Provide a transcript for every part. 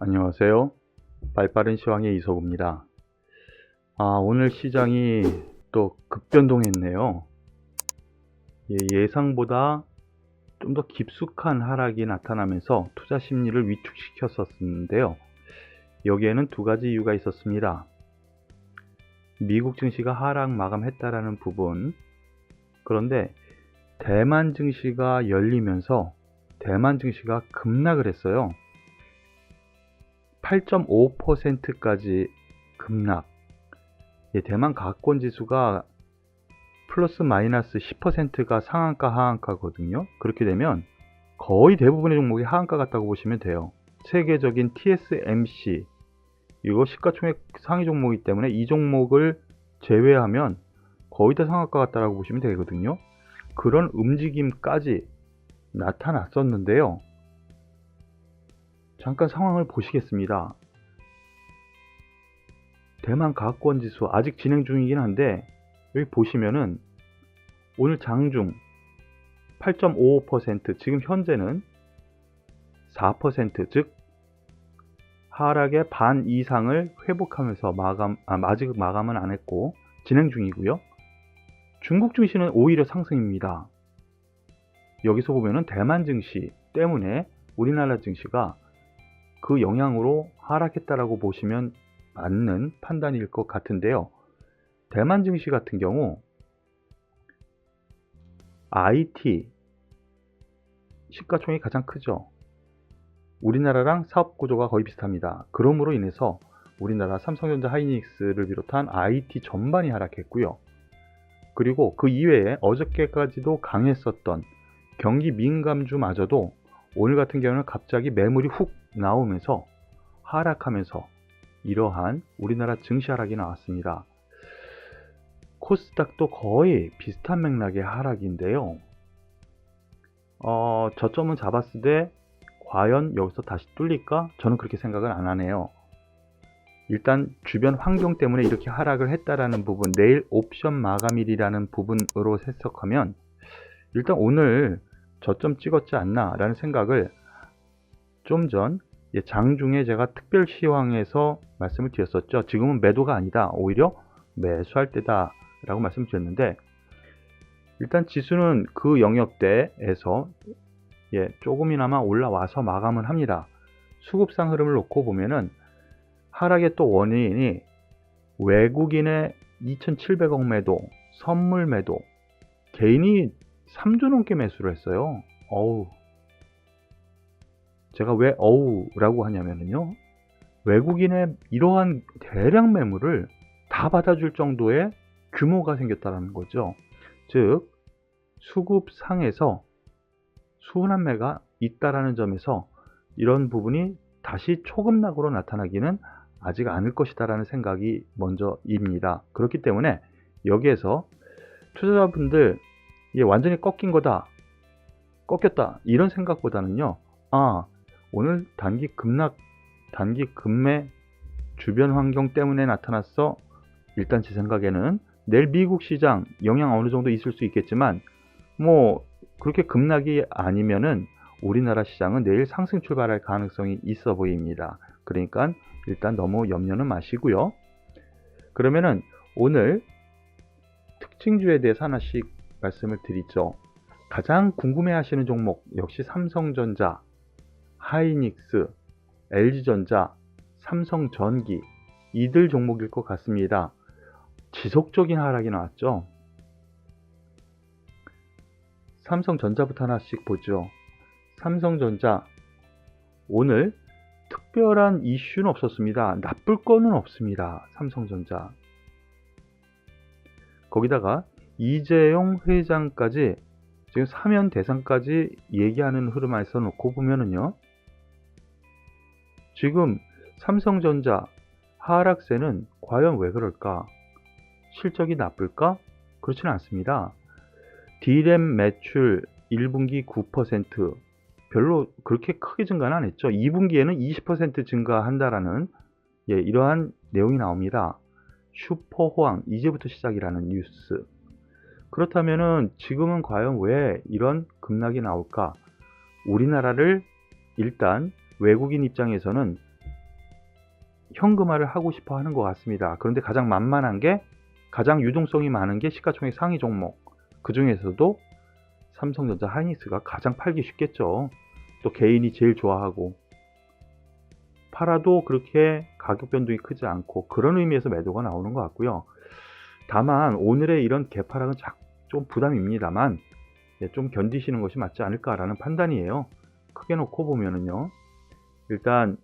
안녕하세요. 발빠른 시황의 이석우입니다. 아, 오늘 시장이 또 급변동했네요. 예, 예상보다 좀 더 깊숙한 하락이 나타나면서 투자 심리를 위축시켰었는데요. 여기에는 두 가지 이유가 있었습니다. 미국 증시가 하락 마감했다라는 부분. 그런데 대만 증시가 열리면서 대만 증시가 급락을 했어요. 8.5%까지 급락. 예, 대만 가권 지수가 플러스 마이너스 10%가 상한가 하한가거든요. 그렇게 되면 거의 대부분의 종목이 하한가 같다고 보시면 돼요. 세계적인 TSMC 이거 시가총액 상위 종목이기 때문에 이 종목을 제외하면 거의 다 상한가 같다라고 보시면 되거든요. 그런 움직임까지 나타났었는데요. 잠깐 상황을 보시겠습니다. 대만 가권 지수 아직 진행 중이긴 한데 여기 보시면은 오늘 장중 8.55% 지금 현재는 4%즉 하락의 반 이상을 회복하면서 마감 아, 아직 마감은 안 했고 진행 중이고요. 중국 증시는 오히려 상승입니다. 여기서 보면은 대만 증시 때문에 우리나라 증시가 그 영향으로 하락했다라고 보시면 맞는 판단일 것 같은데요. 대만 증시 같은 경우 IT 시가총액이 가장 크죠. 우리나라랑 사업 구조가 거의 비슷합니다. 그러므로 인해서 우리나라 삼성전자 하이닉스를 비롯한 IT 전반이 하락했고요. 그리고 그 이외에 어저께까지도 강했었던 경기 민감주마저도 오늘 같은 경우는 갑자기 매물이 훅 나오면서 하락하면서 이러한 우리나라 증시 하락이 나왔습니다. 코스닥도 거의 비슷한 맥락의 하락인데요. 어, 저점은 잡았을 때 과연 여기서 다시 뚫릴까? 저는 그렇게 생각은 안 하네요. 일단 주변 환경 때문에 이렇게 하락을 했다라는 부분, 내일 옵션 마감일이라는 부분으로 해석하면 일단 오늘 저점 찍었지 않나 라는 생각을 좀 전 장중에 제가 특별 시황에서 말씀을 드렸었죠. 지금은 매도가 아니다. 오히려 매수할 때다 라고 말씀드렸는데 일단 지수는 그 영역대에서 예, 조금이나마 올라와서 마감을 합니다. 수급상 흐름을 놓고 보면은 하락의 또 원인이 외국인의 2,700억 매도, 선물 매도, 개인이 3조 넘게 매수를 했어요. 어우. 제가 왜 어우라고 하냐면요. 외국인의 이러한 대량 매물을 다 받아줄 정도의 규모가 생겼다는 거죠. 즉, 수급상에서 수은한매가 있다라는 점에서 이런 부분이 다시 초급락으로 나타나기는 아직 않을 것이다라는 생각이 먼저입니다. 그렇기 때문에 여기에서 투자자분들 이게 완전히 꺾인 거다. 꺾였다. 이런 생각보다는요. 아, 오늘 단기 급락, 단기 급매 주변 환경 때문에 나타났어. 일단 제 생각에는 내일 미국 시장 영향 어느 정도 있을 수 있겠지만 뭐 그렇게 급락이 아니면은 우리나라 시장은 내일 상승 출발할 가능성이 있어 보입니다. 그러니까 일단 너무 염려는 마시고요. 그러면은 오늘 특징주에 대해서 하나씩 말씀을 드리죠. 가장 궁금해 하시는 종목 역시 삼성전자, 하이닉스, LG전자, 삼성전기 이들 종목일 것 같습니다. 지속적인 하락이 나왔죠. 삼성전자부터 하나씩 보죠. 삼성전자 오늘 특별한 이슈는 없었습니다. 나쁠 거는 없습니다. 삼성전자. 거기다가 이재용 회장까지 지금 사면 대상까지 얘기하는 흐름에서 놓고 보면은요. 지금 삼성전자 하락세는 과연 왜 그럴까? 실적이 나쁠까? 그렇지는 않습니다. D램 매출 1분기 9% 별로 그렇게 크게 증가는 안 했죠. 2분기에는 20% 증가한다라는 예, 이러한 내용이 나옵니다. 슈퍼 호황 이제부터 시작이라는 뉴스. 그렇다면은 지금은 과연 왜 이런 급락이 나올까? 우리나라를 일단 외국인 입장에서는 현금화를 하고 싶어 하는 것 같습니다. 그런데 가장 만만한 게 가장 유동성이 많은 게 시가총액 상위 종목. 그 중에서도 삼성전자 하이닉스가 가장 팔기 쉽겠죠. 또 개인이 제일 좋아하고 팔아도 그렇게 가격 변동이 크지 않고 그런 의미에서 매도가 나오는 것 같고요. 다만 오늘의 이런 개파락은 자- 좀 부담입니다만 예, 좀 견디시는 것이 맞지 않을까라는 판단이에요. 크게 놓고 보면은요. 일단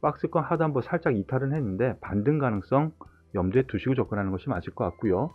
박스권 하단부 살짝 이탈은 했는데 반등 가능성 염두에 두시고 접근하는 것이 맞을 것 같고요.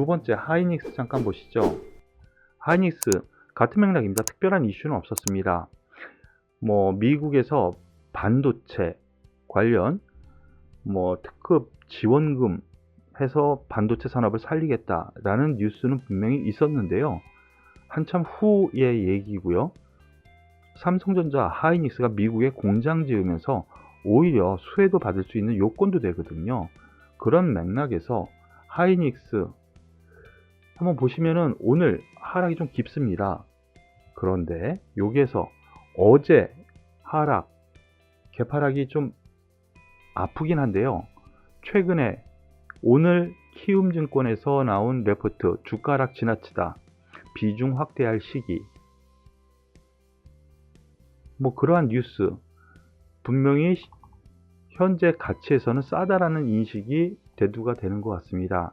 두 번째 하이닉스 잠깐 보시죠. 하이닉스 같은 맥락입니다. 특별한 이슈는 없었습니다. 뭐 미국에서 반도체 관련 뭐 특급 지원금 해서 반도체 산업을 살리겠다라는 뉴스는 분명히 있었는데요. 한참 후의 얘기고요. 삼성전자 하이닉스가 미국에 공장 지으면서 오히려 수혜도 받을 수 있는 요건도 되거든요. 그런 맥락에서 하이닉스 한번 보시면은 오늘 하락이 좀 깊습니다. 그런데 여기에서 어제 하락, 개파락이 좀 아프긴 한데요. 최근에 오늘 키움증권에서 나온 레포트 주가락 지나치다 비중 확대할 시기 뭐 그러한 뉴스 분명히 시- 현재 가치에서는 싸다라는 인식이 대두가 되는 것 같습니다.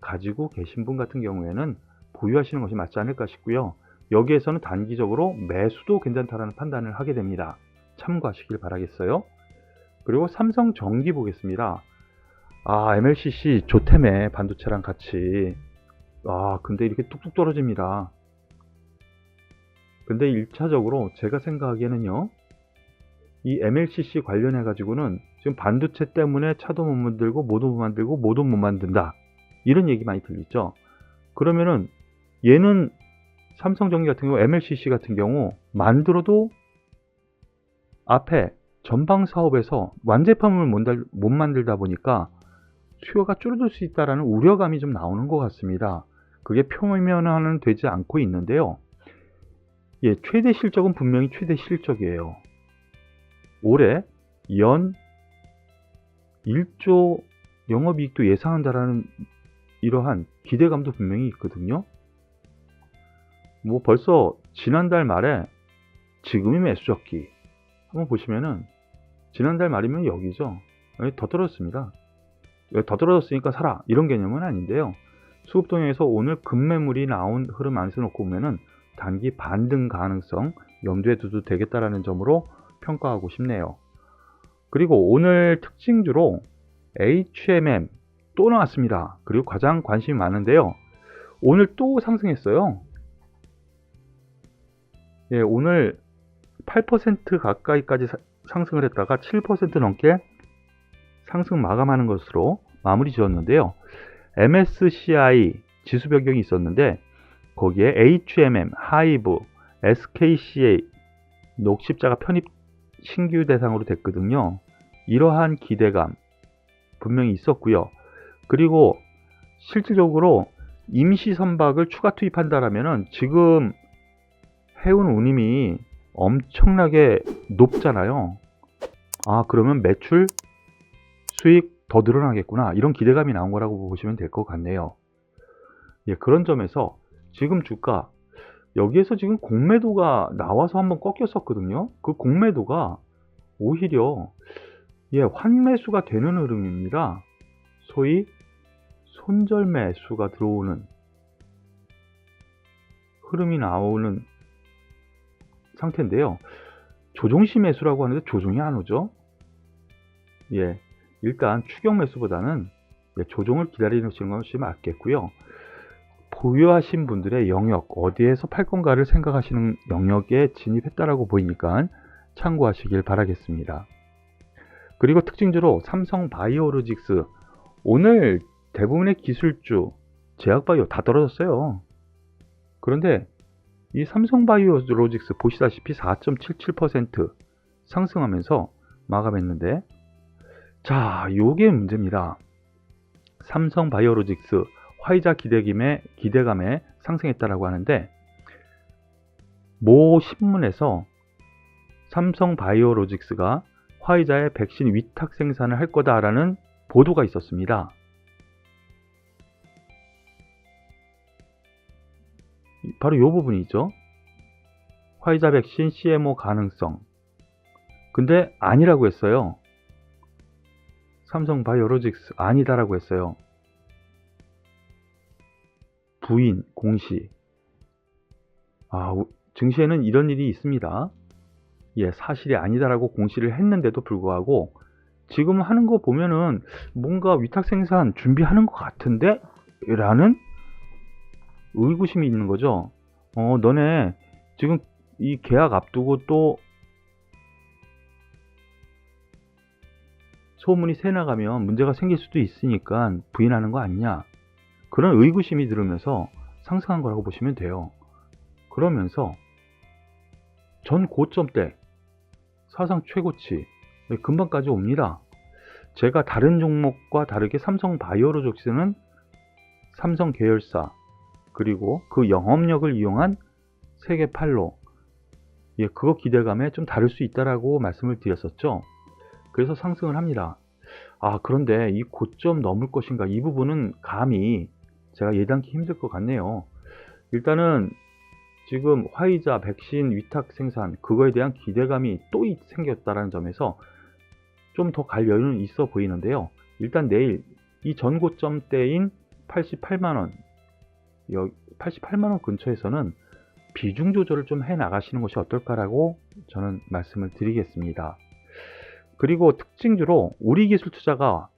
가지고 계신 분 같은 경우에는 보유하시는 것이 맞지 않을까 싶고요. 여기에서는 단기적으로 매수도 괜찮다라는 판단을 하게 됩니다. 참고하시길 바라겠어요. 그리고 삼성 전기 보겠습니다. 아, MLCC 좋다며 반도체랑 같이. 아, 근데 이렇게 뚝뚝 떨어집니다. 근데 1차적으로 제가 생각하기에는요. 이 MLCC 관련해 가지고는 지금 반도체 때문에 차도 못 만들고 모도 못 만들고 모도 못 만든다. 이런 얘기 많이 들리죠. 그러면은 얘는 삼성전기 같은 경우 MLCC 같은 경우 만들어도 앞에 전방 사업에서 완제품을 못, 만들다 보니까 수요가 줄어들 수 있다라는 우려감이 좀 나오는 것 같습니다. 그게 표면화는 되지 않고 있는데요. 예, 최대 실적은 분명히 최대 실적이에요. 올해 연 1조 영업이익도 예상한다라는 이러한 기대감도 분명히 있거든요. 뭐 벌써 지난달 말에 지금이 매수적기 한번 보시면은 지난달 말이면 여기죠. 여기 더 떨어졌습니다. 여기 더 떨어졌으니까 사라 이런 개념은 아닌데요. 수급동에서 오늘 급매물이 나온 흐름 안에서 놓고 보면은 단기 반등 가능성 염두에 두도 되겠다라는 점으로 평가하고 싶네요. 그리고 오늘 특징주로 HMM 또 나왔습니다. 그리고 가장 관심이 많은데요. 오늘 또 상승했어요. 예, 오늘 8% 가까이까지 사- 상승을 했다가 7% 넘게 상승 마감하는 것으로 마무리 지었는데요. MSCI 지수 변경이 있었는데 거기에 HMM, 하이브, SKCA 녹십자가 편입 신규 대상으로 됐거든요. 이러한 기대감 분명히 있었고요. 그리고 실질적으로 임시 선박을 추가 투입한다라면은 지금 해운 운임이 엄청나게 높잖아요. 아, 그러면 매출 수익 더 늘어나겠구나. 이런 기대감이 나온 거라고 보시면 될 것 같네요. 예, 그런 점에서 지금 주가 여기에서 지금 공매도가 나와서 한번 꺾였었거든요. 그 공매도가 오히려 예, 환매수가 되는 흐름입니다. 소위 손절매 수가 들어오는 흐름이 나오는 상태인데요. 조종시 매수라고 하는데 조종이 안 오죠. 예, 일단 추격 매수보다는 예, 조종을 기다리는 것이 맞겠고요. 보유하신 분들의 영역, 어디에서 팔 건가를 생각하시는 영역에 진입했다라고 보이니까 참고하시길 바라겠습니다. 그리고 특징주로 삼성 바이오로직스 오늘 대부분의 기술주 제약바이오 다 떨어졌어요. 그런데 이 삼성 바이오로직스 보시다시피 4.77% 상승하면서 마감했는데 자, 요게 문제입니다. 삼성 바이오로직스 화이자 기대감에 기대감에 상승했다라고 하는데 모 신문에서 삼성 바이오로직스가 화이자의 백신 위탁 생산을 할 거다라는 보도가 있었습니다. 바로 이 부분이죠. 화이자 백신 CMO 가능성. 근데 아니라고 했어요. 삼성 바이오로직스 아니다라고 했어요. 부인 공시. 아, 우- 증시에는 이런 일이 있습니다. 예, 사실이 아니다라고 공시를 했는데도 불구하고 지금 하는 거 보면은 뭔가 위탁 생산 준비하는 것 같은데? 라는 의구심이 있는 거죠. 어, 너네 지금 이 계약 앞두고 또 소문이 새 나가면 문제가 생길 수도 있으니까 부인하는 거 아니냐. 그런 의구심이 들으면서 상승한 거라고 보시면 돼요. 그러면서 전 고점 때 사상 최고치 금방까지 옵니다. 제가 다른 종목과 다르게 삼성 바이오로직스는 삼성 계열사 그리고 그 영업력을 이용한 세계 8로 예, 그거 기대감에 좀 다를 수 있다라고 말씀을 드렸었죠. 그래서 상승을 합니다. 아, 그런데 이 고점 넘을 것인가? 이 부분은 감히 제가 예단기 힘들 것 같네요. 일단은 지금 화이자 백신 위탁 생산 그거에 대한 기대감이 또 이- 생겼다는 점에서 좀 더 갈 여유는 있어 보이는데요. 일단 내일 이 전고점 대인 88만 원, 88만 원 근처에서는 비중 조절을 좀 해 나가시는 것이 어떨까라고 저는 말씀을 드리겠습니다. 그리고 특징주로 우리 기술 투자가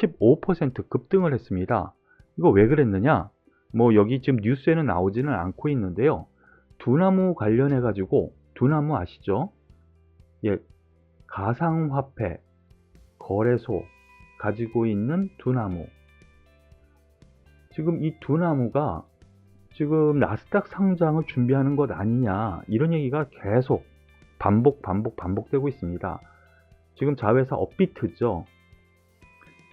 15% 급등을 했습니다. 이거 왜 그랬느냐? 뭐 여기 지금 뉴스에는 나오지는 않고 있는데요. 두나무 관련해 가지고 두나무 아시죠? 예, 가상화폐 거래소 가지고 있는 두나무. 지금 이 두 나무가 지금 나스닥 상장을 준비하는 것 아니냐 이런 얘기가 계속 반복 반복 반복되고 있습니다. 지금 자회사 업비트죠.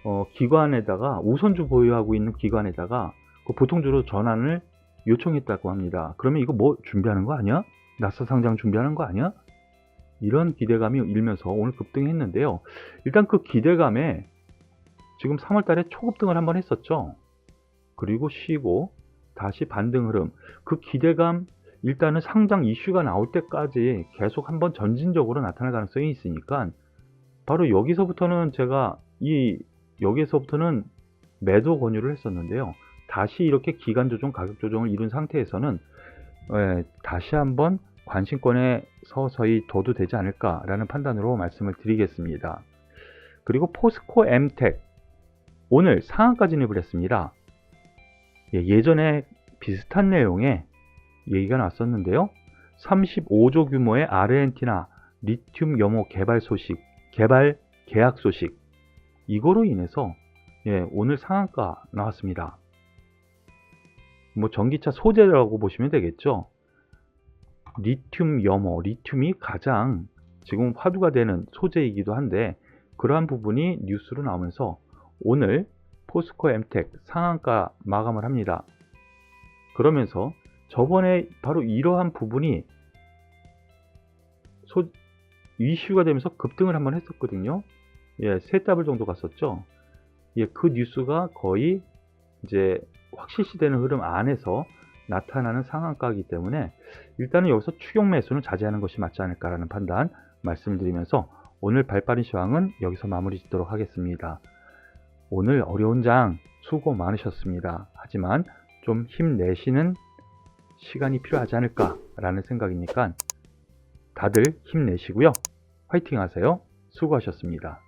어, 기관에다가 우선주 보유하고 있는 기관에다가 그 보통주로 전환을 요청했다고 합니다. 그러면 이거 뭐 준비하는 거 아니야? 나스닥 상장 준비하는 거 아니야? 이런 기대감이 일면서 오늘 급등했는데요. 일단 그 기대감에 지금 3월 달에 초급등을 한번 했었죠. 그리고 쉬고 다시 반등 흐름. 그 기대감 일단은 상장 이슈가 나올 때까지 계속 한번 전진적으로 나타날 가능성이 있으니까 바로 여기서부터는 제가 이 여기서부터는 매도 권유를 했었는데요. 다시 이렇게 기간 조정, 가격 조정을 이룬 상태에서는 예, 다시 한번 관심권에 서서히 둬도 되지 않을까라는 판단으로 말씀을 드리겠습니다. 그리고 포스코 엠텍 오늘 상한가 진입을 했습니다. 예, 예전에 비슷한 내용의 얘기가 났었는데요. 35조 규모의 아르헨티나 리튬 염호 개발 소식, 개발 계약 소식 이거로 인해서 예, 오늘 상한가 나왔습니다. 뭐 전기차 소재라고 보시면 되겠죠. 리튬 염호, 리튬이 가장 지금 화두가 되는 소재이기도 한데 그러한 부분이 뉴스로 나오면서 오늘 포스코 엠텍 상한가 마감을 합니다. 그러면서 저번에 바로 이러한 부분이 소, 이슈가 되면서 급등을 한번 했었거든요. 예, 세 더블 정도 갔었죠. 예, 그 뉴스가 거의 이제 확실시 되는 흐름 안에서 나타나는 상한가이기 때문에 일단은 여기서 추격 매수는 자제하는 것이 맞지 않을까라는 판단 말씀드리면서 오늘 발빠른 시황은 여기서 마무리 짓도록 하겠습니다. 오늘 어려운 장 수고 많으셨습니다. 하지만 좀 힘내시는 시간이 필요하지 않을까라는 생각이니까 다들 힘내시고요. 화이팅 하세요. 수고하셨습니다.